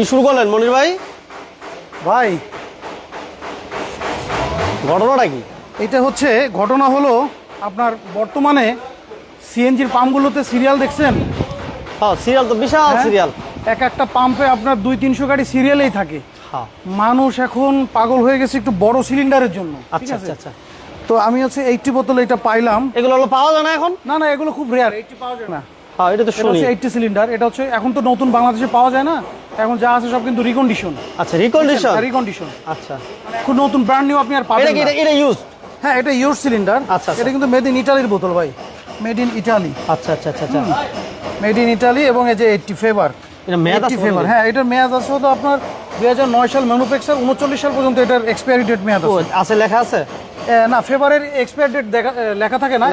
কি শুরু করলেন মনির ভাই? ভাই। ঘটনাটা কি? এটা হচ্ছে ঘটনা হলো আপনার বর্তমানে সিএনজির পাম্পগুলোতে সিরিয়াল দেখছেন? হ্যাঁ সিরিয়াল তো বিশাল হ্যাঁ? সিরিয়াল। এক একটা পাম্পে আপনার দুই তিনশো গাড়ি সিরিয়ালেই থাকে। হ্যাঁ। মানুষ এখন পাগল হয়ে গেছে একটু বড় সিলিন্ডারের জন্য আচ্ছা আচ্ছা আচ্ছা। তো আমি হচ্ছে এইটটি বোতল এটা পাইলাম। এগুলো হলো পাওয়া যায় না এখন? না না এগুলো খুব রেয়ার এইটটি পাওয়া যায় না। হ্যাঁ এটা তো শুনি হচ্ছে এইটটি সিলিন্ডার এটা হচ্ছে এখন তো নতুন বাংলাদেশে পাওয়া যায় না এখন যা আছে সব কিন্তু রিকন্ডিশন আচ্ছা রিকন্ডিশন রিকন্ডিশন আচ্ছা। খুব নতুন ব্র্যান্ড নিউ আপনি আর পাবেন এটা না। এটা এটা ইউজ হ্যাঁ এটা ইউর সিলিন্ডার আচ্ছা, আচ্ছা। এটা কিন্তু মেড ইন ইটালির বোতল ভাই মেড ইন ইটালি আচ্ছা আচ্ছা আচ্ছা আচ্ছা। মেড ইন ইটালি এবং এই যে এইটটি ফেভার এটা মেয়াদ আছে ফেভার হ্যাঁ এটার মেয়াদ আছে হলো আপনার দুই হাজার নয় সাল ম্যানুফ্যাকচার উনচল্লিশ সাল পর্যন্ত এটার এক্সপায়ারি ডেট মেয়াদ আছে। আছে লেখা আছে? না ফেভারের এক্সপায়ার ডেট লেখা থাকে না।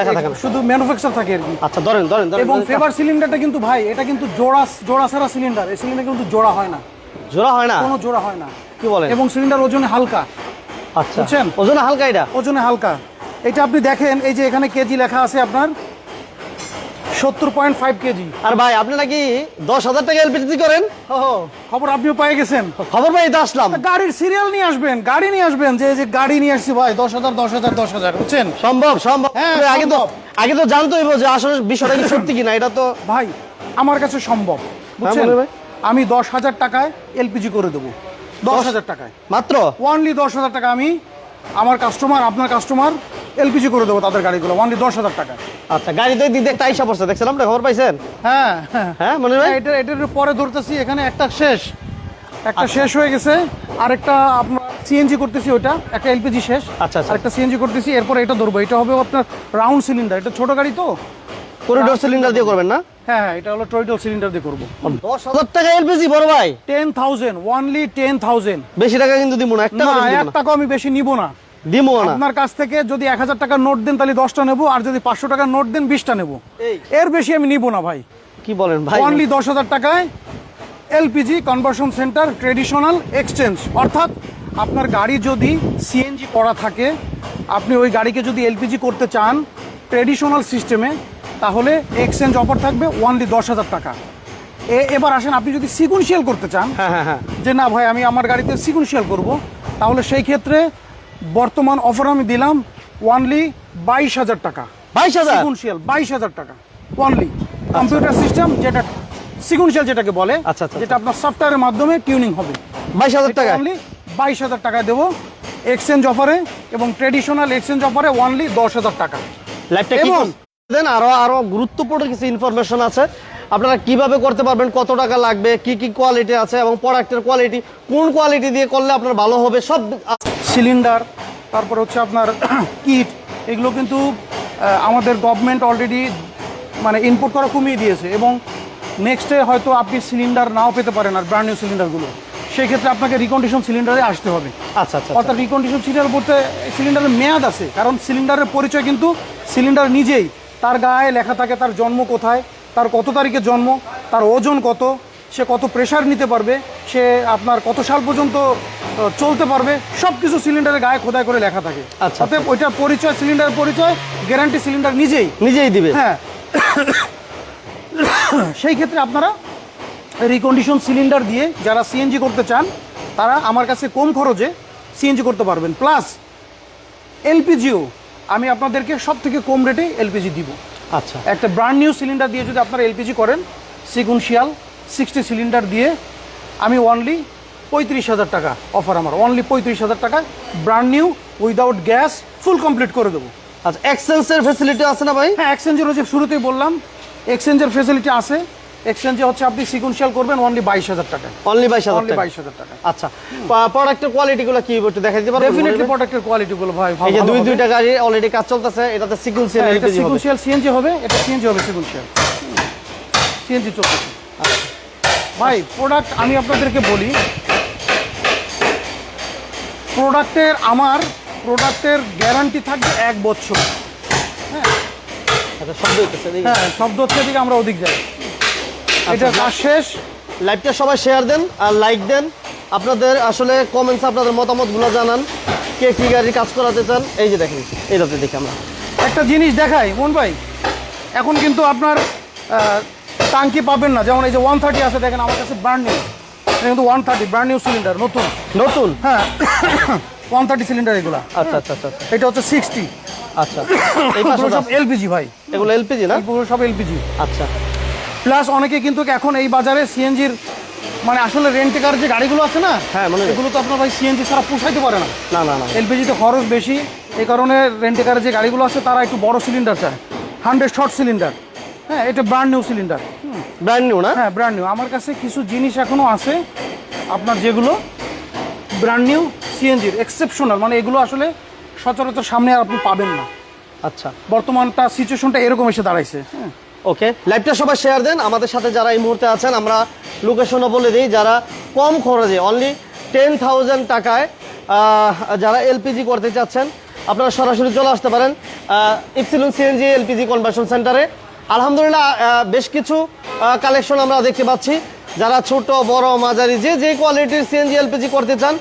শুধু ম্যানুফ্যাকচার থাকে আর কি। আচ্ছা ধরেন ধরেন ধরেন এবং ফেভার সিলিন্ডারটা কিন্তু ভাই এটা কিন্তু জোড়া জোড়া সারা সিলিন্ডার এই সিলিন্ডার কিন্তু জোড়া হয় না। জোড়া হয় না? কোনো জোড়া হয় না। কি বলেন? এবং সিলিন্ডার ওজনে হালকা। আচ্ছা। বুঝছেন? ওজনে হালকা এটা? ওজনে হালকা। এটা আপনি দেখেন এই যে এখানে কেজি লেখা আছে আপনার সত্তর পয়েন্ট ফাইভ কেজি। আর ভাই আপনি নাকি দশ হাজার টাকা এলপিজি করেন? খবর আপনিও পেয়ে গেছেন। খবর পাই তো আসলাম। গাড়ির সিরিয়াল নিয়ে আসবেন গাড়ি নিয়ে আসবেন যে যে গাড়ি নিয়ে আসছি ভাই দশ হাজার দশ হাজার দশ হাজার বুঝছেন? সম্ভব সম্ভব। হ্যাঁ, আগে তো আগে তো জানতে হইব যে আসলে বিষয়টা কি সত্যি কিনা এটা তো ভাই আমার কাছে সম্ভব বুঝছেন? বলে ভাই। আমি দশ হাজার টাকায় এলপিজি করে দেবো। দশ হাজার টাকায়। মাত্র? ওয়ানলি দশ হাজার টাকা আমি আমার কাস্টমার আপনার কাস্টমার এলপিজি করে দেবো তাদের গাড়িগুলো ওয়ানলি দশ হাজার টাকা। আচ্ছা দিক দিয়ে একটা আইসা পড়ছে দেখছিলাম না খবর পাইছেন? হ্যাঁ। হ্যাঁ হ্যাঁ মনে এটা এটার পরে ধরতেছি এখানে একটা শেষ। একটা আচ্ছা। শেষ হয়ে গেছে আরেকটা আপনার সিএনজি করতেছি ওটা একটা এলপিজি শেষ। আচ্ছা, আচ্ছা। আরেকটা সিএনজি করতেছি এরপরে এটা ধরবো। এটা হবে আপনার রাউন্ড সিলিন্ডার এটা ছোট গাড়ি তো। করিডোর সিলিন্ডার দিয়ে করবেন না? হ্যাঁ হ্যাঁ এটা হলো টয়টল সিলিন্ডার দিয়ে করব। দশ হাজার টাকা এলপিজি বড় ভাই? Ten thousand only ten thousand বেশি টাকা কিন্তু দিব না একটা না করে দিব এক না টাকা আমি বেশি নিব না। দিব না। আপনার কাছ থেকে যদি এক হাজার টাকার নোট দেন তাহলে দশটা নেব আর যদি পাঁচশো টাকার নোট দেন বিশটা নেব। এর বেশি আমি নিব না ভাই। কি বলেন ভাই? অনলি দশ হাজার টাকায় LPG conversion centre traditional exchange অর্থাৎ আপনার গাড়ি যদি সিএনজি করা থাকে আপনি ওই গাড়িকে যদি এলপিজি করতে চান ট্রেডিশনাল সিস্টেমে তাহলে এক্সচেঞ্জ অফার থাকবে ওনলি দশ হাজার টাকা। এ- এবার আসেন আপনি যদি সিকুয়েন্সিয়াল করতে চান হ্যাঁ হ্যাঁ হ্যাঁ। যে না ভাই আমি আমার গাড়িতে সিকুয়েন্সিয়াল করব তাহলে সেই ক্ষেত্রে বর্তমান অফার আমি দিলাম ওয়ানলি বাইশ হাজার টাকা। বাইশ হাজার? সিকুনশিয়াল বাইশ হাজার টাকা। ওয়ানলি কম্পিউটার সিস্টেম যেটা সিকুনশিয়াল যেটাকে বলে আচ্ছা, আচ্ছা, যেটা আপনার সফটওয়্যারের মাধ্যমে টিউনিং হবে। বাইশ হাজার টাকা ওয়ানলি বাইশ হাজার টাকা দেবো। এক্সচেঞ্জ অফারে এবং ট্রেডিশনাল এক্সচেঞ্জ অফারে ওয়ানলি দশ হাজার টাকা। এবং- দেন আরও আরও গুরুত্বপূর্ণ কিছু ইনফরমেশন আছে। আপনারা কীভাবে করতে পারবেন কত টাকা লাগবে কি কি কোয়ালিটি আছে এবং প্রোডাক্টের কোয়ালিটি কোন কোয়ালিটি দিয়ে করলে আপনার ভালো হবে সব সিলিন্ডার তারপর হচ্ছে আপনার কিট এগুলো কিন্তু আমাদের গভর্নমেন্ট অলরেডি মানে ইনপুট করা কমিয়ে দিয়েছে এবং নেক্সটে হয়তো আপনি সিলিন্ডার নাও পেতে পারেন আর ব্র্যান্ড নিউ সিলিন্ডারগুলো সেই ক্ষেত্রে আপনাকে রিকন্ডিশন সিলিন্ডারে আসতে হবে। আচ্ছা আচ্ছা অর্থাৎ রিকন্ডিশন সিলিন্ডার বলতে সিলিন্ডারের মেয়াদ আছে কারণ সিলিন্ডারের পরিচয় কিন্তু সিলিন্ডার নিজেই। তার গায়ে লেখা থাকে তার জন্ম কোথায় তার কত তারিখে জন্ম তার ওজন কত সে কত প্রেশার নিতে পারবে সে আপনার কত সাল পর্যন্ত চলতে পারবে সব কিছু সিলিন্ডারের গায়ে খোদাই করে লেখা থাকে। আচ্ছা, অতএব ওইটার পরিচয় সিলিন্ডার পরিচয় গ্যারান্টি সিলিন্ডার নিজেই। নিজেই দিবে। হ্যাঁ। সেই ক্ষেত্রে আপনারা রিকন্ডিশন সিলিন্ডার দিয়ে যারা সিএনজি করতে চান তারা আমার কাছে কম খরচে সিএনজি করতে পারবেন। প্লাস এলপিজিও আমি আপনাদেরকে সব থেকে কম রেটে এলপিজি দিব। আচ্ছা। একটা ব্র্যান্ড নিউ সিলিন্ডার দিয়ে যদি আপনারা এলপিজি করেন সিকুনশিয়াল সিক্সটি সিলিন্ডার দিয়ে আমি অনলি পঁয়ত্রিশ হাজার টাকা অফার আমার। অনলি পঁয়ত্রিশ হাজার টাকা brand new without gas full complete করে দেবো। আচ্ছা এক্সচেঞ্জের ফেসিলিটি আছে না ভাই? হ্যাঁ এক্সচেঞ্জের যে শুরুতেই বললাম এক্সচেঞ্জের ফেসিলিটি আছে। এক্সচেঞ্জে হচ্ছে আপনি সিকুয়েন্সিয়াল করবেন অনলি বাইশ হাজার টাকা। অনলি বাইশ হাজার অনলি টাকা। বাইশ হাজার টাকা। আচ্ছা প্রোডাক্টের কোয়ালিটি গুলো কি একটু দেখা দিতে পারবেন ডেফিনেটলি প্রোডাক্টের কোয়ালিটিগুলো ভাই এই যে দুই দুইটা গাড়ি অলরেডি কাজ চলতেছে এটাতে সিকুয়েন্সিয়াল এটা এলপিজি হবে। সিকুয়েন্সিয়াল সিএনজি হবে এটা সিএনজি হবে সিকুয়েন্সিয়াল সিএনজি চলতেছে। ভাই প্রোডাক্ট আমি আপনাদেরকে বলি প্রোডাক্টের আমার প্রোডাক্টের গ্যারান্টি থাকবে এক বছর। আচ্ছা শব্দ হইতেছে দেখি। হ্যাঁ শব্দ হচ্ছে আমরা ওদিক যাই। এটা কাজ শেষ। লাইভটা সবাই শেয়ার দেন আর লাইক দেন। আপনাদের আসলে কমেন্টস আপনাদের মতামতগুলো জানান। কে কি গাড়ি কাজ করাতে চান? এই যে দেখেন এইটাতে দেখি আমরা। একটা জিনিস দেখাই মন ভাই। এখন কিন্তু আপনার টাঙ্কি পাবেন না। যেমন এই যে ওয়ান থার্টি আছে দেখেন আমার কাছে ব্র্যান্ড নিউ এটা কিন্তু one thirty brand new cylinder নতুন। নতুন? হ্যাঁ। ওয়ান থার্টি সিলিন্ডার এগুলা। আচ্ছা আচ্ছা আচ্ছা আচ্ছা। এটা হচ্ছে সিক্সটি আচ্ছা। এই পাশে সব এলপিজি ভাই। এগুলো এলপিজি না? এগুলো সব এলপিজি আচ্ছা। প্লাস অনেকে কিন্তু এখন এই বাজারে সিএনজির মানে আসলে রেন্টেকার যে গাড়িগুলো আছে না হ্যাঁ, মানে এগুলো তো আপনার ভাই সিএনজি ছাড়া পোষাইতে পারে না। না না না। এলপিজিতে খরচ বেশি এই কারণে রেন্টেকারের যে গাড়িগুলো আছে তারা একটু বড় সিলিন্ডার চায়। হান্ড্রেড শর্ট সিলিন্ডার হ্যাঁ এটা brand new cylinder brand new না? হ্যাঁ ব্র্যান্ড নিউ আমার কাছে কিছু জিনিস এখনও আছে আপনার যেগুলো ব্র্যান্ড নিউ সিএনজির এক্সেপশনাল মানে এগুলো আসলে সচরাচর সামনে আর আপনি পাবেন না। আচ্ছা। বর্তমানটা সিচুয়েশনটা এরকম এসে দাঁড়াইছে। হ্যাঁ। ওকে লাইভটা সবাই শেয়ার দেন। আমাদের সাথে যারা এই মুহূর্তে আছেন, আমরা লোকেশনও বলে দিই, যারা কম খরচে অনলি টেন থাউজেন্ড টাকায় যারা এলপিজি করতে চাচ্ছেন, আপনারা সরাসরি চলে আসতে পারেন ইপসিলুন সিএনজি এলপিজি কনভার্সন সেন্টারে আলহামদুলিল্লাহ বেশ কিছু কালেকশন আমরা দেখতে পাচ্ছি। যারা ছোট, বড়, মাঝারি, যে যে কোয়ালিটির সিএনজি এলপিজি করতে চান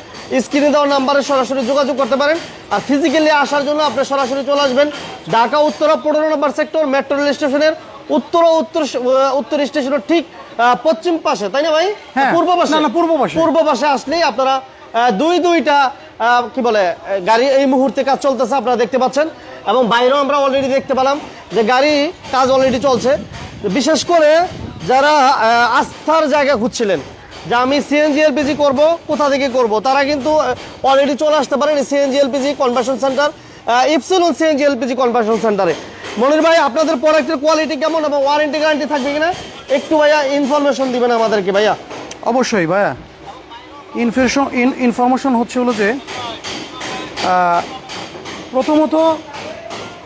স্ক্রিনে দেওয়া নাম্বারে সরাসরি যোগাযোগ করতে পারেন। আর ফিজিক্যালি আসার জন্য আপনি সরাসরি চলে আসবেন। ঢাকা, উত্তরা, পনেরো নম্বর সেক্টর মেট্রো রেল স্টেশনের উত্তর ও উত্তর উত্তর স্টেশনের ঠিক পশ্চিম পাশে তাই না ভাই? হ্যাঁ। পূর্ব পাশে। না, না, পূর্ব পাশে। পূর্ব পাশে আসলেই আপনারা দুই দুইটা কি বলে গাড়ি এই মুহূর্তে কাজ চলতেছে আপনারা দেখতে পাচ্ছেন। এবং বাইরেও আমরা অলরেডি দেখতে পেলাম যে গাড়ি কাজ অলরেডি চলছে। বিশেষ করে যারা আস্থার জায়গা খুঁজছিলেন যে আমি সিএনজি এলপিজি করব কোথা থেকে করব তারা কিন্তু অলরেডি চলে আসতে পারেন CNG LPG conversion centre epsilon CNG LPG conversion সেন্টারে মনির ভাই আপনাদের প্রোডাক্টের কোয়ালিটি কেমন এবং ওয়ারেন্টি গ্যারান্টি থাকবে কিনা? একটু ভাইয়া ইনফরমেশন দিবেন আমাদেরকে ভাইয়া। অবশ্যই ভাইয়া। ইনফরমেশন ইনফরমেশন হচ্ছে হলো যে প্রথমত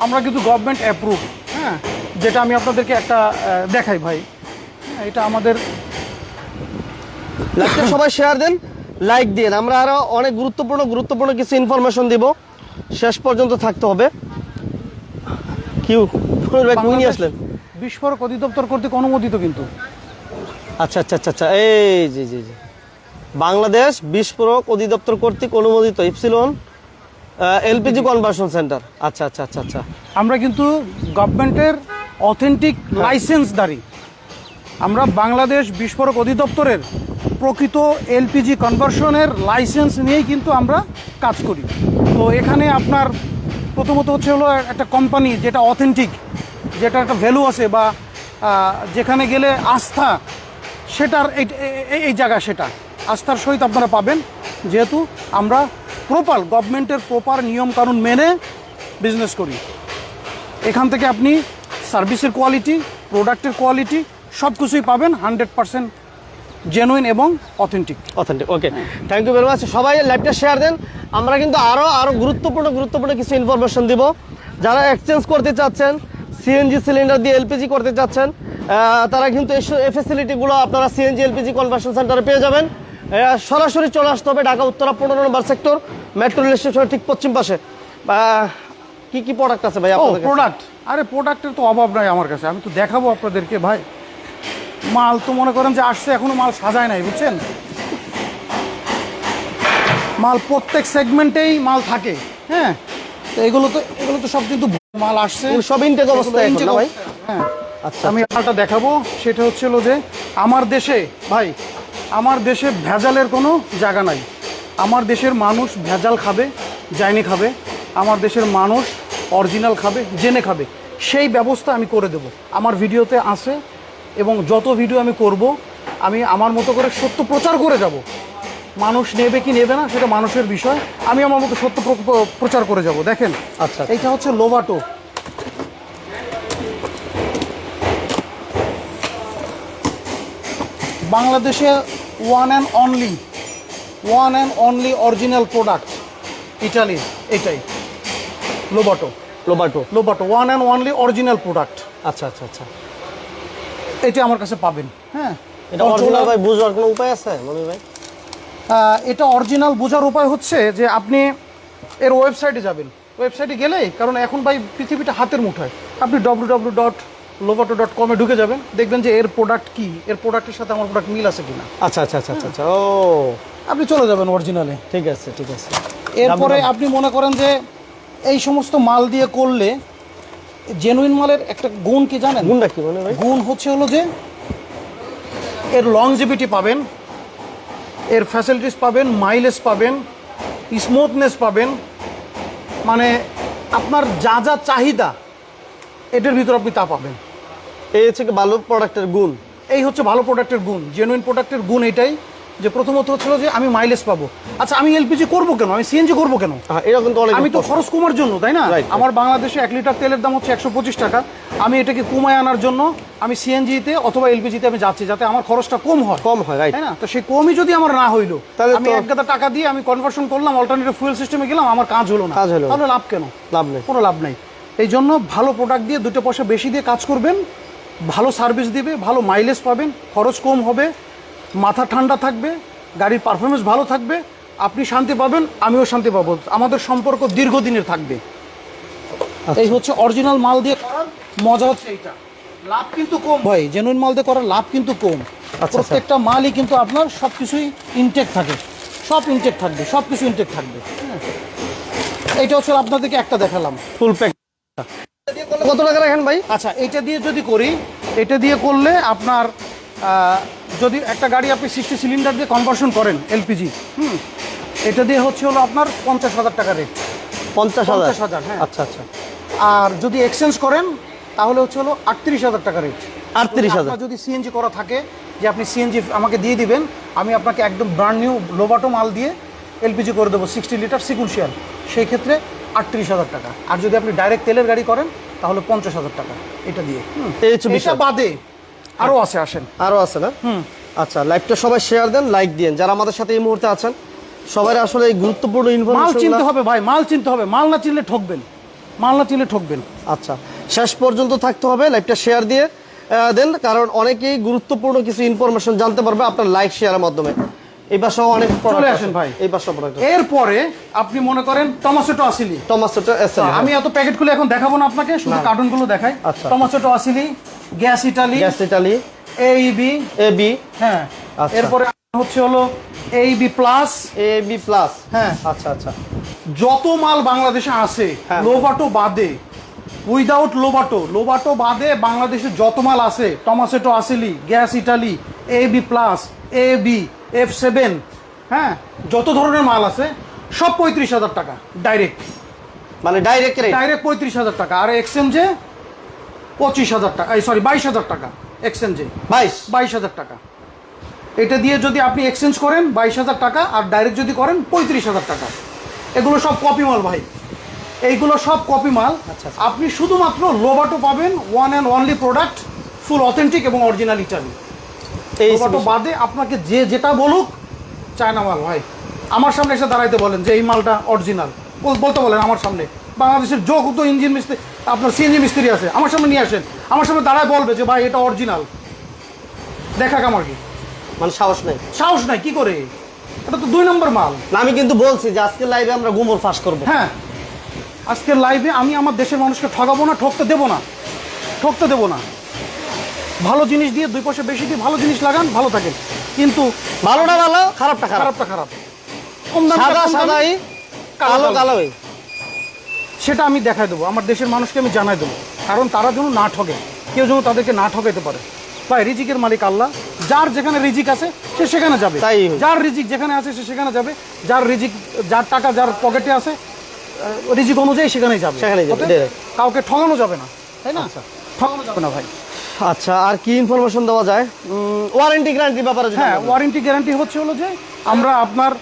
আমরা কিন্তু গভর্নমেন্ট অ্যাপ্রুভ হ্যাঁ? যেটা আমি আপনাদেরকে একটা দেখাই ভাই। এটা আমাদের লাইভটা সবাই শেয়ার দেন লাইক দিন। আমরা আরও অনেক গুরুত্বপূর্ণ গুরুত্বপূর্ণ কিছু ইনফরমেশন দিব। শেষ পর্যন্ত থাকতে হবে। কিউ মনির ভাই কই নিয়ে আসলেন? বিস্ফোরক অধিদপ্তর কর্তৃক অনুমোদিত কিন্তু। আচ্ছা আচ্ছা আচ্ছা আচ্ছা এই জি জি জি বাংলাদেশ বিস্ফোরক অধিদপ্তর কর্তৃক অনুমোদিত ইপসিলন এলপিজি কনভার্সন সেন্টার। আচ্ছা আচ্ছা আচ্ছা আচ্ছা। আমরা কিন্তু গভর্নমেন্টের অথেন্টিক লাইসেন্সদারি আমরা বাংলাদেশ বিস্ফোরক অধিদপ্তরের প্রকৃত এলপিজি কনভার্সনের লাইসেন্স নিয়েই কিন্তু আমরা কাজ করি। তো এখানে আপনার প্রথমত হচ্ছে হলো একটা কোম্পানি যেটা অথেন্টিক যেটা একটা ভ্যালু আছে বা যেখানে গেলে আস্থা, সেটার এই জায়গা সেটা। আস্থার সহিত আপনারা পাবেন। যেহেতু আমরা প্রপার গভর্নমেন্টের প্রপার নিয়মকানুন মেনে বিজনেস করি। এখান থেকে আপনি সার্ভিসের কোয়ালিটি প্রোডাক্টের কোয়ালিটি সব কিছুই পাবেন। হান্ড্রেড পারসেন্ট জেনুইন এবং authentic authentic okay thank you very much সবাই লাইভটা শেয়ার দেন। আমরা কিন্তু আরও আরও গুরুত্বপূর্ণ গুরুত্বপূর্ণ কিছু ইনফরমেশন দিব। যারা এক্সচেঞ্জ করতে চাচ্ছেন সিএনজি সিলিন্ডার দিয়ে এলপিজি করতে চাচ্ছেন তারা কিন্তু এই- এই ফেসিলিটিগুলো আপনারা সিএনজি এলপিজি কনভার্সন সেন্টারে পেয়ে যাবেন। সরাসরি চলে আসতে হবে ঢাকা উত্তরা পনেরো নম্বর সেক্টর মেট্রো রেল স্টেশনের ঠিক পশ্চিম পাশে। কি কি প্রোডাক্ট আছে ভাই আপনাদের প্রোডাক্ট আরে প্রোডাক্টের তো অভাব নাই আমার কাছে। আমি তো দেখাবো আপনাদেরকে ভাই। মাল তো মনে করেন যে আসছে এখনও মাল সাজায় নাই বুঝছেন? মাল প্রত্যেক সেগমেন্টেই মাল থাকে হ্যাঁ? তো এগুলো তো এগুলো তো সব কিন্তু মাল আসছে। সব ইনটেক অবস্থায় ভাই? হ্যাঁ। আচ্ছা। আমি মালটা দেখাবো সেটা হচ্ছে হলো যে আমার দেশে ভাই আমার দেশে ভেজালের কোনো জায়গা নাই। আমার দেশের মানুষ ভেজাল খাবে জাইনি খাবে। আমার দেশের মানুষ অরিজিনাল খাবে জেনে খাবে। সেই ব্যবস্থা আমি করে দেব। আমার ভিডিওতে আছে এবং যত ভিডিও আমি করব আমি আমার মতো করে সত্য প্রচার করে যাব। মানুষ নেবে কি নেবে না সেটা মানুষের বিষয়। আমি আমার মতো সত্য প্র- প্র- প্রচার করে যাব। দেখেন আচ্ছা এইটা হচ্ছে লোবাটো বাংলাদেশে one and only one and only original product ইটালির এটাই। Lovato Lovato Lovato one and only original product আচ্ছা আচ্ছা আচ্ছা। এটা আমার কাছে পাবেন হ্যাঁ? এটা অরিজিনাল ভাই বুঝবার কোনো উপায় আছে ভাই? এটা অরিজিনাল বোঝার উপায় হচ্ছে যে আপনি এর ওয়েবসাইটে যাবেন। ওয়েবসাইটে গেলেই কারণ এখন ভাই পৃথিবীটা হাতের মুঠায়। আপনি W W dot Lovato dot কমে ঢুকে যাবেন দেখবেন যে এর প্রোডাক্ট কি এর প্রোডাক্টের সাথে আমার প্রোডাক্ট মিল আছে কিনা। আচ্ছা আচ্ছা আচ্ছা আচ্ছা আচ্ছা ও। আপনি চলে যাবেন অরিজিনালে ঠিক আছে ঠিক আছে। এরপরে আপনি মনে করেন যে এই সমস্ত মাল দিয়ে করলে জেনুইন মালের একটা গুণ কি জানেন? গুণটা কি মনে ভাই? গুণ হচ্ছে হলো যে এর লংজিভিটি পাবেন এর ফ্যাসিলিটিস পাবেন মাইলেজ পাবেন স্মুথনেস পাবেন। মানে আপনার যা যা চাহিদা এটার ভিতর আপনি তা পাবেন। এই হচ্ছে ভালো প্রোডাক্টের গুণ? এই হচ্ছে ভালো প্রোডাক্টের গুণ জেনুইন প্রোডাক্টের গুণ এটাই। যে প্রথমত হচ্ছিল যে আমি মাইলেজ পাবো। আচ্ছা আমি এলপিজি করব কেন? আমি সিএনজি করব কেন? হ্যাঁ কিন্তু অনেক আমি তো খরচ কমার জন্য তাই না. আমার বাংলাদেশে এক লিটার তেলের দাম হচ্ছে একশো পঁচিশ টাকা। আমি এটাকে কমায় আনার জন্য আমি সিএনজিতে অথবা এলপিজিতে আমি যাচ্ছি যাতে আমার খরচটা কম হয়। কম হয় তাই না? তো সেই কমই যদি আমার না হইল তাহলে আমি এক গাদা টাকা দিয়ে আমি কনভার্সন করলাম অল্টারনেটিভ ফুয়েল সিস্টেমে গেলাম আমার কাজ হলো না। কাজ হলো তাহলে লাভ কেন? লাভ নেই। কোনো লাভ নেই। এই জন্য ভালো প্রোডাক্ট দিয়ে দুটো পয়সা বেশি দিয়ে কাজ করবেন ভালো সার্ভিস দিবে ভালো মাইলেজ পাবেন খরচ কম হবে মাথা ঠান্ডা থাকবে গাড়ির পারফরমেন্স ভালো থাকবে আপনি শান্তি পাবেন আমিও শান্তি পাবো। আমাদের সম্পর্ক দীর্ঘদিনের থাকবে। এই হচ্ছে অরিজিনাল মাল দিয়ে করার মজা হচ্ছে এইটা। লাভ কিন্তু কম। ভাই জেনুইন মাল দিয়ে করার লাভ কিন্তু কম। আচ্ছা। প্রত্যেকটা মালই কিন্তু আপনার সব কিছুই ইনটেক থাকে। সব ইনটেক থাকবে সব কিছু ইনটেক থাকবে। এইটা হচ্ছে আপনাদেরকে একটা দেখালাম। ফুল প্যাক কত টাকা রাখেন ভাই? আচ্ছা এটা দিয়ে যদি করি এটা দিয়ে করলে আপনার যদি একটা গাড়ি আপনি সিক্সটি সিলিন্ডার দিয়ে কনভার্সন করেন এলপিজি হুম এটা দিয়ে হচ্ছে হলো আপনার পঞ্চাশ হাজার টাকা রেট পঞ্চাশ হাজার? 50,000, হ্যাঁ। আচ্ছা আচ্ছা। আর যদি এক্সচেঞ্জ করেন তাহলে হচ্ছে হলো আটত্রিশ হাজার টাকা রেট আটত্রিশ হাজার। যদি সিএনজি করা থাকে যে আপনি সিএনজি আমাকে দিয়ে দিবেন আমি আপনাকে একদম ব্র্যান্ড নিউ লোবাটো মাল দিয়ে এলপিজি করে দেবো সিক্সটি লিটার সিকুনশিয়াল সেই ক্ষেত্রে আটত্রিশ হাজার টাকা। আর যদি আপনি ডাইরেক্ট তেলের গাড়ি করেন তাহলে পঞ্চাশ হাজার টাকা এটা দিয়ে। এটা বাদে আরও আছে আসেন। আরও আছে না? আচ্ছা লাইভটা সবাই শেয়ার দেন লাইক দিন যারা আমাদের সাথে এই মুহূর্তে আছেন সবাই আসলে এই গুরুত্বপূর্ণ মাল চিনতে হবে ভাই মাল চিনতে হবে। মাল না চিনলে ঠকবেন। মাল না চিনলে ঠকবেন। আচ্ছা শেষ পর্যন্ত থাকতে হবে লাইভটা শেয়ার দিয়ে দেন কারণ অনেকেই গুরুত্বপূর্ণ কিছু ইনফরমেশন জানতে পারবে আপনার লাইক শেয়ারের মাধ্যমে। এই পাশেও অনেক আছে। আসেন ভাই। এই প্রোডাক্ট এরপরে আপনি মনে করেন টমাসেটো আসিলি টমাসোটা আমি এত প্যাকেট প্যাকেটগুলো এখন দেখাবো না আপনাকে শুধু কার্টুনগুলো দেখাই। আচ্ছা। Tomasetto Achille gas Italy gas Italy AB A B হ্যাঁ। আচ্ছা। এরপরে হচ্ছে হলো AB plus A B plus হ্যাঁ। আচ্ছা আচ্ছা। যত মাল বাংলাদেশে হ্যাঁ। লোবাটো বাদে উইদাউট লোবাটো লোবাটো বাদে বাংলাদেশে যত মাল আছে Tomasetto Achille gas Italy A B plus A B F seven হ্যাঁ যত ধরনের মাল আছে সব পঁয়ত্রিশ হাজার টাকা ডাইরেক্ট মানে ডাইরেক্ট ডাইরেক্ট পঁয়ত্রিশ হাজার টাকা। আর এক্সচেঞ্জে পঁচিশ হাজার টাকা এই সরি বাইশ হাজার টাকা এক্সচেঞ্জে বাইশ? বাইশ হাজার টাকা। এটা দিয়ে যদি আপনি এক্সচেঞ্জ করেন বাইশ হাজার টাকা আর ডাইরেক্ট যদি করেন পঁয়ত্রিশ হাজার টাকা। এগুলো সব কপি মাল ভাই। এইগুলো সব কপি মাল। আচ্ছা, আচ্ছা। আপনি শুধুমাত্র লোবাটো পাবেন one and only product full authentic এবং অরিজিনাল ইটালি এই লোবাটো বাদে আপনাকে যে যেটা বলুক চায়না মাল ভাই। আমার সামনে এসে দাঁড়াইতে বলেন যে এই মালটা অরিজিনাল বলতে বলেন আমার সামনে। বাংলাদেশের যোগ তো ইঞ্জিন মিস্ত্রি আপনার সিএনজি মিস্ত্রি আছে আমার সামনে নিয়ে আসেন। আমার সামনে দাঁড়ায় বলবে যে ভাই এটা অরিজিনাল দেখা আমার কি। মানে সাহস নাই। সাহস নাই কি করে? এটা তো দুই নম্বর মাল। না আমি কিন্তু বলছি যে আজকে লাইভে আমরা গুমর ফাঁস করব। হ্যাঁ আজকের লাইভে আমি আমার দেশের মানুষকে ঠকাবো না ঠকতে দেবো না। ঠকতে দেবো না। ভালো জিনিস দিয়ে দুই পয়সা বেশি দিয়ে ভালো জিনিস লাগান ভালো থাকেন। কিন্তু ভালোটা ভালো খারাপটা খারাপ। খারাপটা খারাপ। কম দামটা সাদা দামি, সাদাই কালো কালো। কালোই। সেটা আমি দেখাই দেবো। আমার দেশের মানুষকে আমি জানাই দেবো। কারণ তারা যেন না ঠকে কেউ যেন তাদেরকে না ঠকাইতে পারে। ভাই রিজিকের মালিক আল্লাহ যার যেখানে রিজিক আছে সে সেখানে যাবে। তাই। যার রিজিক যেখানে আছে সে সেখানে যাবে। যার রিজিক যার টাকা যার পকেটে আছে রিজিক অনুযায়ী সেখানেই যাবে। সেখানেই যাবে, কাউকে ঠকানো যাবে না তাই না? ঠকানো যাবে না ভাই। আচ্ছা আর কি ইনফরমেশন দেওয়া যায়? ওয়ারেন্টি গ্যারান্টির ব্যাপারে হ্যাঁ ওয়ারেন্টি গ্যারান্টি হচ্ছে হলো যে আমরা আপনার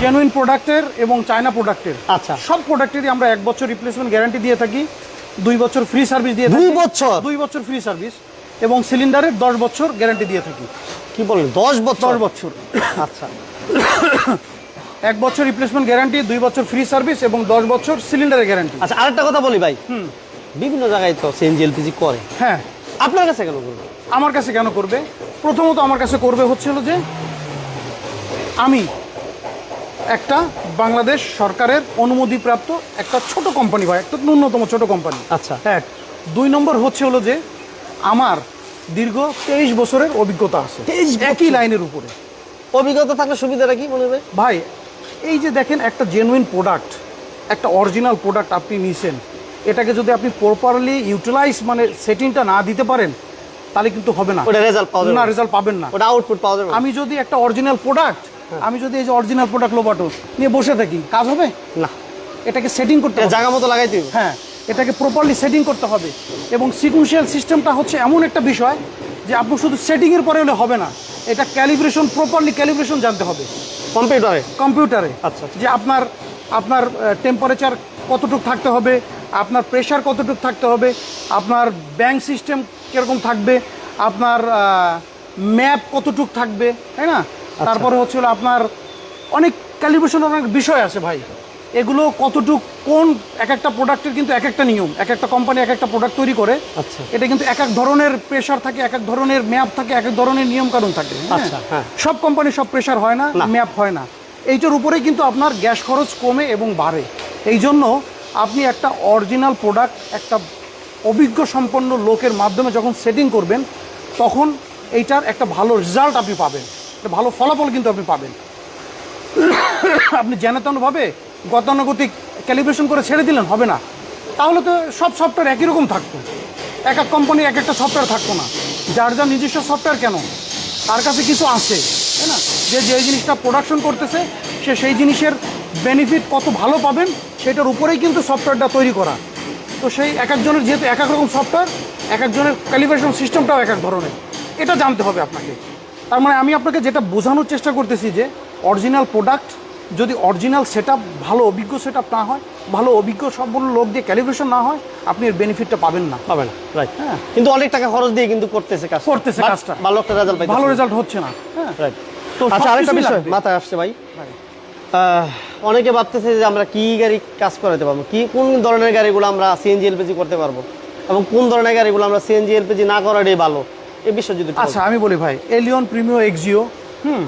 জেনুইন প্রোডাক্টের এবং চায়না প্রোডাক্টের আচ্ছা। সব প্রোডাক্টেরই আমরা এক বছর রিপ্লেসমেন্ট গ্যারান্টি দিয়ে থাকি দুই বছর ফ্রি সার্ভিস দিয়ে দুই বছর? দুই বছর ফ্রি সার্ভিস এবং সিলিন্ডারের দশ বছর গ্যারান্টি দিয়ে থাকি। কি বললেন? দশ বছর? দশ বছর। আচ্ছা। এক বছর রিপ্লেসমেন্ট গ্যারান্টি দুই বছর ফ্রি সার্ভিস এবং দশ বছর সিলিন্ডারের গ্যারান্টি আচ্ছা আরেকটা কথা বলি ভাই। হুম। বিভিন্ন জায়গায় তো সিএনজি এলপিজি করে। হ্যাঁ। আপনার কাছে কেন করবে? আমার কাছে কেন করবে? প্রথমত আমার কাছে করবে হচ্ছে হলো যে আমি একটা বাংলাদেশ সরকারের অনুমতিপ্রাপ্ত একটা ছোট কোম্পানি ভাই একটা ন্যূনতম ছোট কোম্পানি আচ্ছা। এক দুই নম্বর হচ্ছে হলো যে আমার দীর্ঘ তেইশ বছরের অভিজ্ঞতা আছে। 23 একই লাইনের উপরে। অভিজ্ঞতা থাকলে সুবিধাটা কি মনে হবে ভাই এই যে দেখেন একটা জেনুইন প্রোডাক্ট একটা অরিজিনাল প্রোডাক্ট আপনি নিছেন এটাকে যদি আপনি প্রপারলি ইউটিলাইজ মানে সেটিংটা না দিতে পারেন তাহলে কিন্তু হবে না। ওটা রেজাল্ট যাবে না। রেজাল্ট পাবেন না। ওটা আউটপুট পাওয়া যাবে আমি যদি একটা অরিজিনাল প্রোডাক্ট হ্যাঁ। আমি যদি এই যে অরিজিনাল প্রোডাক্ট লোবাটো নিয়ে বসে থাকি কাজ হবে? না। এটাকে সেটিং করতে জায়গা মতো লাগাইতে হবে। হ্যাঁ এটাকে প্রপারলি সেটিং করতে হবে। এবং সিকুয়েন্সিয়াল সিস্টেমটা হচ্ছে এমন একটা বিষয় যে আপনি শুধু সেটিংয়ের পরে হলে হবে না এটা ক্যালিব্রেশন প্রপারলি ক্যালিব্রেশন জানতে হবে। কম্পিউটারে কম্পিউটারে আচ্ছা, আচ্ছা। যে আপনার আপনার টেম্পারেচার কতটুকু থাকতে হবে আপনার প্রেশার কতটুকু থাকতে হবে আপনার ব্যাংক সিস্টেম কীরকম থাকবে আপনার ম্যাপ কতটুকু থাকবে তাই না? আচ্ছা। তারপরে হচ্ছে হলো আপনার অনেক ক্যালিব্রেশন অনেক বিষয় আছে ভাই এগুলো কতটুক কোন এক একটা প্রোডাক্টের কিন্তু এক একটা নিয়ম এক একটা কোম্পানি এক একটা প্রোডাক্ট তৈরি করে আচ্ছা। এটা কিন্তু এক এক ধরনের প্রেশার থাকে এক এক ধরনের ম্যাপ থাকে এক এক ধরনের নিয়ম কানুন থাকে হ্যাঁ? আচ্ছা, হ্যাঁ। সব কোম্পানি সব প্রেশার হয় না। ম্যাপ হয় না এইটার উপরেই কিন্তু আপনার গ্যাস খরচ কমে এবং বাড়ে এই জন্য আপনি একটা অরিজিনাল প্রোডাক্ট একটা অভিজ্ঞ সম্পন্ন লোকের মাধ্যমে যখন সেটিং করবেন তখন এইটার একটা ভালো রেজাল্ট আপনি পাবেন ভালো ফলাফল কিন্তু আপনি পাবেন। আপনি জেনাতনভাবে গতানুগতিক ক্যালিব্রেশন করে ছেড়ে দিলেন, হবে না। তাহলে তো সব সফটওয়্যার একই রকম থাকতো। এক এক কোম্পানি এক একটা সফটওয়্যার থাকতো না। যার যার নিজস্ব সফটওয়্যার কেন? তার কাছে কিছু আছে, তাই না? যে যে জিনিসটা প্রোডাকশন করতেছে, সে সেই জিনিসের বেনিফিট কত ভালো পাবেন, সেটার উপরেই কিন্তু সফটওয়্যারটা তৈরি করা। তো সেই এক একজনের যেহেতু এক এক রকম সফটওয়্যার, এক একজনের ক্যালিব্রেশন সিস্টেমটাও এক এক ধরনের। এটা জানতে হবে আপনাকে। তার মানে আমি আপনাকে যেটা বোঝানোর চেষ্টা করতেছি যে অরিজিনাল প্রোডাক্ট যদি অরিজিনাল সেট ভালো অভিজ্ঞ সেট না হয় ভালো অভিজ্ঞ সম্পূর্ণ লোক দিয়ে ক্যালিব্রেশন না হয় আপনি এর বেনিফিটটা পাবেন না। পাবেন না রাইট হ্যাঁ। কিন্তু অনেক টাকা খরচ দিয়ে কিন্তু করতেছে কাজ করতেছে কাজটা। ভালো একটা রেজাল্ট পাইতেছে। ভালো রেজাল্ট হচ্ছে না। হ্যাঁ। রাইট তো আচ্ছা আরেকটা বিষয় মাথায় আসছে ভাই। ভাই। অনেকে ভাবতেছে যে আমরা কি গাড়ি কাজ করাতে পারব? কি কোন ধরনের গাড়িগুলো আমরা সিএনজি এলপিজি করতে পারব? এবং কোন ধরনের গাড়িগুলো আমরা সিএনজি এলপিজি না করাটাই ভালো? এই বিষয় যদি আচ্ছা আমি বলি ভাই এলিয়ন প্রিমিও এক্সিও হুম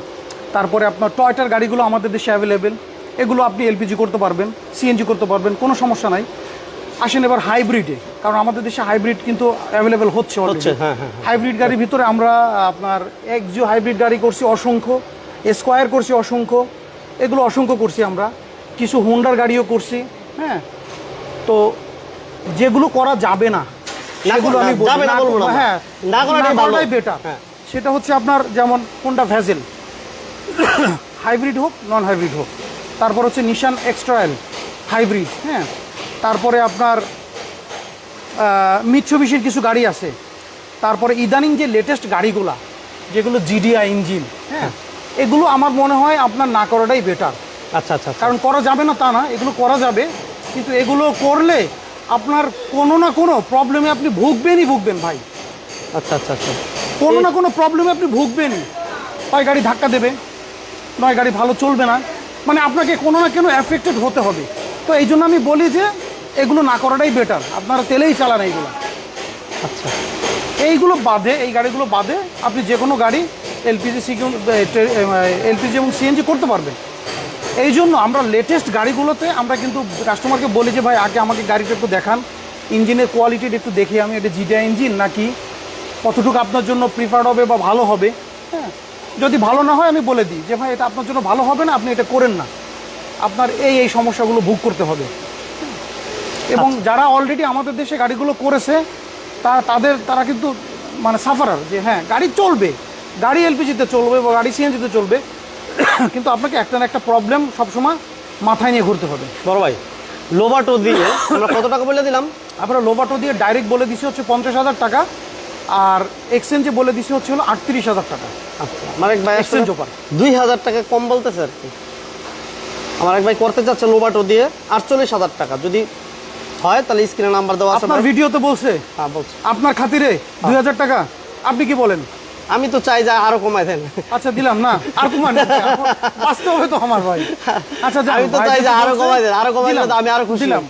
তারপরে আপনার টয়টার গাড়িগুলো আমাদের দেশে অ্যাভেলেবেল এগুলো আপনি এলপিজি করতে পারবেন সিএনজি করতে পারবেন কোনো সমস্যা নাই। আসেন এবার হাইব্রিডে কারণ আমাদের দেশে হাইব্রিড কিন্তু অ্যাভেলেবেল হচ্ছে হচ্ছে, হ্যাঁ, হ্যাঁ, হাইব্রিড গাড়ির ভিতরে আমরা আপনার এক্সিও হাইব্রিড গাড়ি করছি অসংখ্য স্কোয়ার করছি অসংখ্য এগুলো অসংখ্য করছি আমরা। কিছু হোন্ডার গাড়িও করছি হ্যাঁ তো যেগুলো করা যাবে না সেগুলো আমি যাবে না বলব না হ্যাঁ না করাটাই বেটার হ্যাঁ। সেটা হচ্ছে আপনার যেমন কোনটা ভ্যাজেল হাইব্রিড হোক নন হাইব্রিড হোক। তারপর হচ্ছে নিশান এক্সট্রায়েল হাইব্রিড হ্যাঁ। তারপরে আপনার মিৎসুবিশির কিছু গাড়ি আছে। তারপরে ইদানিং যে লেটেস্ট গাড়িগুলা যেগুলো জিডিআই ইঞ্জিন হ্যাঁ এগুলো আমার মনে হয় আপনার না করাটাই বেটার আচ্ছা আচ্ছা আচ্ছা। কারণ করা যাবে না তা না এগুলো করা যাবে। কিন্তু এগুলো করলে আপনার কোনো না কোনো প্রবলেমে আপনি ভুগবেনই ভুগবেন ভাই। আচ্ছা আচ্ছা আচ্ছা। কোনো না কোনো প্রবলেমে আপনি ভুগবেনই। হয় গাড়ি ধাক্কা দেবে নয় গাড়ি ভালো চলবে না। মানে আপনাকে কোনো না কোনো অ্যাফেক্টেড হতে হবে। তো এই জন্য আমি বলি যে এগুলো না করাটাই বেটার আপনারা তেলেই চালান এইগুলো। আচ্ছা। এইগুলো বাদে এই গাড়িগুলো বাদে আপনি যে কোনো গাড়ি এলপিজি এলপিজি এবং সিএনজি করতে পারবেন। এই জন্য আমরা লেটেস্ট গাড়িগুলোতে আমরা কিন্তু কাস্টমারকে বলি যে ভাই আগে আমাকে গাড়িটা একটু দেখান। ইঞ্জিনের কোয়ালিটিটা একটু দেখি আমি এটা জিডিআই ইঞ্জিন নাকি? কতটুকু আপনার জন্য প্রিফার্ড হবে বা ভালো হবে? হ্যাঁ যদি ভালো না হয় আমি বলে দিই যে ভাই এটা আপনার জন্য ভালো হবে না আপনি এটা করেন না। আপনার এই এই সমস্যাগুলো ভোগ করতে হবে। এবং যারা অলরেডি আমাদের দেশে গাড়িগুলো করেছে তা তাদের তারা কিন্তু মানে সাফারার যে হ্যাঁ গাড়ি চলবে। গাড়ি এলপিজিতে চলবে বা গাড়ি সিএনজিতে চলবে কিন্তু আপনাকে একটা না একটা প্রবলেম সবসময় মাথায় নিয়ে ঘুরতে হবে। বড় ভাই লোবাটো দিয়ে আমরা কত টাকা বলে দিলাম? আমরা লোবাটো দিয়ে ডাইরেক্ট বলে দিছি হচ্ছে পঞ্চাশ হাজার টাকা আর এক্সচেঞ্জে বলে দিছি হচ্ছে হলো আটত্রিশ হাজার টাকা। আচ্ছা আমার এক ভাই Exchange offer। দুই হাজার টাকা কম বলতেছে আর কি। আমার এক ভাই করতে চাচ্ছে লোবাটো দিয়ে আটচল্লিশ হাজার টাকা। যদি হয় তাহলে স্ক্রিনে নাম্বার দেওয়া আছে আপনার। ভিডিওতে বলছে। হ্যাঁ বলছে। আপনার খাতিরে দুই হাজার টাকা। আপনি কি বলেন? আমি তো চাই যে আরও কমাই দেন। আচ্ছা দিলাম না। আর কমান। বাঁচতে হবে তো আমার ভাই। আচ্ছা আমি তো চাই যে আরও কমাই দেন আরও কমাই দিলে আমি আরও খুশি। দিলাম।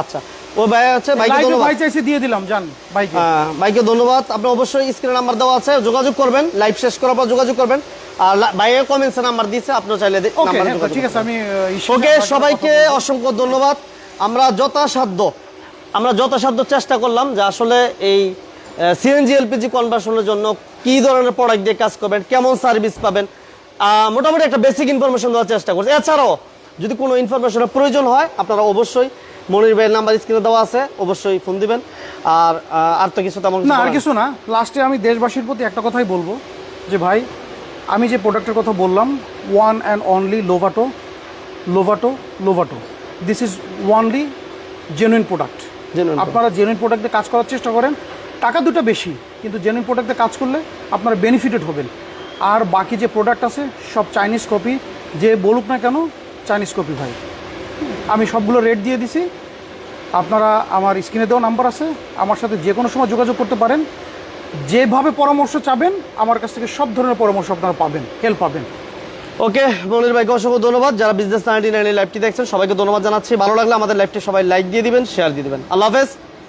আচ্ছা ও ভাই হচ্ছে ভাইকে ধন্যবাদ। ভাই চাইছে দিয়ে দিলাম জান ভাইকে। আহ, ভাইকে ধন্যবাদ। আপনি অবশ্যই স্ক্রিনে নাম্বার দেওয়া আছে যোগাযোগ করবেন লাইভ শেষ করার পর যোগাযোগ করবেন। আর ভাইয়ের কমেন্টসে নাম্বার দিয়েছে আপনিও চাইলে নাম্বারে হ্যাঁ, ঠিক আছে আমি ওকে সবাইকে অসংখ্য ধন্যবাদ। আমরা যথাসাধ্য আমরা যথাসাধ্য চেষ্টা করলাম যে আসলে এই সিএনজি এলপিজি কনভার্সনের জন্য কি ধরনের প্রোডাক্ট দিয়ে কাজ করবেন কেমন সার্ভিস পাবেন মোটামুটি একটা বেসিক ইনফরমেশন দেওয়ার চেষ্টা করছি। এছাড়াও যদি কোনো ইনফরমেশনের প্রয়োজন হয় আপনারা অবশ্যই মনির ভাইয়ের নাম্বার স্ক্রিনে দেওয়া আছে অবশ্যই ফোন দিবেন। আর আর তো কিছু তেমন না আর কিছু না। লাস্টে আমি দেশবাসীর প্রতি একটা কথাই বলব যে ভাই আমি যে প্রোডাক্টের কথা বললাম one and only Lovato Lovato Lovato this is only genuine product আপনারা জেনুইন প্রোডাক্টে কাজ করার চেষ্টা করেন টাকা দুটো বেশি, কিন্তু জেনুইন প্রোডাক্টে কাজ করলে আপনারা বেনিফিটেড হবেন। আর বাকি যে প্রোডাক্ট আছে, সব চাইনিজ কপি যে বলুক না কেন চাইনিজ কপি ভাই। আমি সবগুলো রেট দিয়ে দিছি। আপনারা আমার স্ক্রিনে দেওয়া নাম্বার আছে, আমার সাথে যে কোনো সময় যোগাযোগ করতে পারেন। যেভাবে পরামর্শ চাবেন, আমার কাছ থেকে সব ধরনের পরামর্শ আপনারা পাবেন হেল্প পাবেন। ওকে, মনির ভাইকে অসংখ্য ধন্যবাদ। যারা বিজনেস নাইনটি নাইনের লাইভটি দেখছেন, সবাইকে ধন্যবাদ জানাচ্ছি। ভালো লাগলে আমাদের লাইভটি সবাই লাইক দিয়ে দিবেন শেয়ার দিয়ে দিবেন। আল্লাহ হাফেজ।